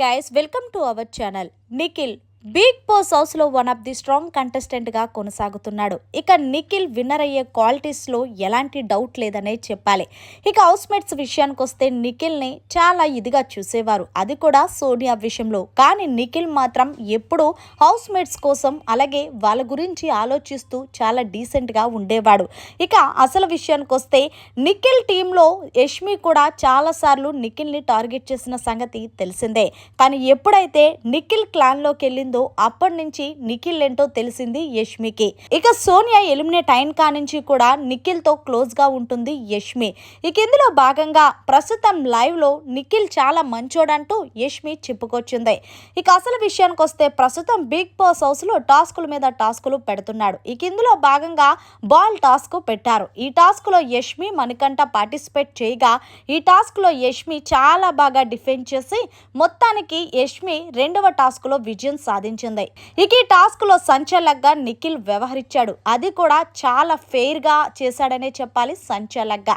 guys welcome to our channel Nikhil Bigg Boss హౌస్లో one of the strong కంటెస్టెంట్గా కొనసాగుతున్నాడు. ఇక నిఖిల్ విన్నర్ అయ్యే క్వాలిటీస్లో ఎలాంటి డౌట్ లేదనే చెప్పాలి. ఇక హౌస్ మేట్స్ విషయానికి వస్తే నిఖిల్ని చాలా ఇదిగా చూసేవారు. అది కూడా సోనియా విషయంలో. కానీ నిఖిల్ మాత్రం ఎప్పుడూ హౌస్ మేట్స్ కోసం అలాగే వాళ్ళ గురించి ఆలోచిస్తూ చాలా డీసెంట్గా ఉండేవాడు. ఇక అసలు విషయానికి వస్తే నిఖిల్ టీంలో యష్మి కూడా చాలా సార్లు నిఖిల్ని టార్గెట్ చేసిన సంగతి తెలిసిందే. కానీ ఎప్పుడైతే నిఖిల్ క్లాన్లోకి జరిగిందో అప్పటి నుంచి నిఖిల్ ఏంటో తెలిసింది యష్మికి. ఇక సోనియా ఎలిమినేట్ అయిన కా నుంచి కూడా నిఖిల్తో క్లోజ్గా ఉంటుంది యష్మి. ఇక ఇందులో భాగంగా ప్రస్తుతం లైవ్లో నిఖిల్ చాలా మంచోడంటూ యష్మి చెప్పుకొచ్చింది. ఇక అసలు విషయానికి వస్తే ప్రస్తుతం బిగ్ బాస్ హౌస్లో టాస్కుల మీద టాస్కులు పెడుతున్నాడు. ఇక ఇందులో భాగంగా బాల్ టాస్క్ పెట్టారు. ఈ టాస్క్లో యష్మి మణికంఠ పార్టిసిపేట్ చేయగా ఈ టాస్క్లో యష్మి చాలా బాగా డిఫెండ్ చేసి మొత్తానికి యష్మి రెండవ టాస్క్లో విజయం సాధించింది. ఇక ఈ టాస్క్లో సంచలక్గా నిఖిల్ వ్యవహరించాడు. అది కూడా చాలా ఫెయిర్గా చేశాడనే చెప్పాలి సంచలక్గా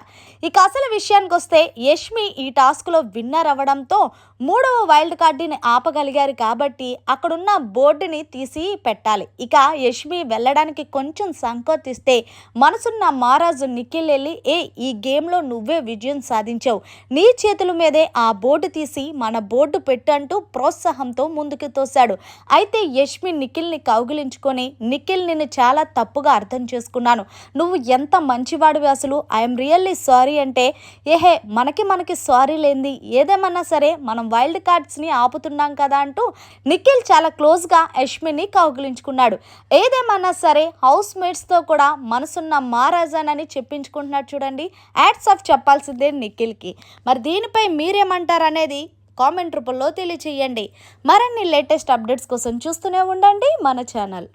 ఇక అసలు విషయానికి వస్తే యష్మి ఈ టాస్క్లో విన్నర్ అవ్వడంతో మూడవ వైల్డ్ కార్డుని ఆపగలిగారు కాబట్టి అక్కడున్న బోర్డుని తీసి పెట్టాలి. ఇక యష్మి వెళ్ళడానికి కొంచెం సంకోచిస్తే మనసున్న మహారాజు నిఖిల్ వెళ్ళి ఏ ఈ గేమ్లో నువ్వే విజయం సాధించావు. నీ చేతుల మీదే ఆ బోర్డు తీసి మన బోర్డు పెట్టంటూ ప్రోత్సాహంతో ముందుకు తోశాడు. అయితే యష్మి నిఖిల్ని కౌగిలించుకొని నిఖిల్ నిన్ను చాలా తప్పుగా అర్థం చేసుకున్నాను. నువ్వు ఎంత మంచివాడివి అసలు? ఐఎమ్ రియల్లీ సారీ అంటే ఏహే మనకి మనకి సారీ లేంది. ఏదేమన్నా సరే మనం వైల్డ్ కార్డ్స్ని ఆపుతున్నాం కదా అంటూ నిఖిల్ చాలా క్లోజ్గా యష్మిని కౌగిలించుకున్నాడు. ఏదేమన్నా సరే హౌస్ మేట్స్తో కూడా మనసున్న మహారాజానని చెప్పించుకుంటున్నాడు చూడండి. యాడ్స్ ఆఫ్ చెప్పాల్సిందే నిఖిల్కి. మరి దీనిపై మీరేమంటారు అనేది కామెంట్ రూపంలో తెలియచేయండి. మరిన్ని లేటెస్ట్ అప్డేట్స్ కోసం చూస్తూనే ఉండండి మన ఛానల్.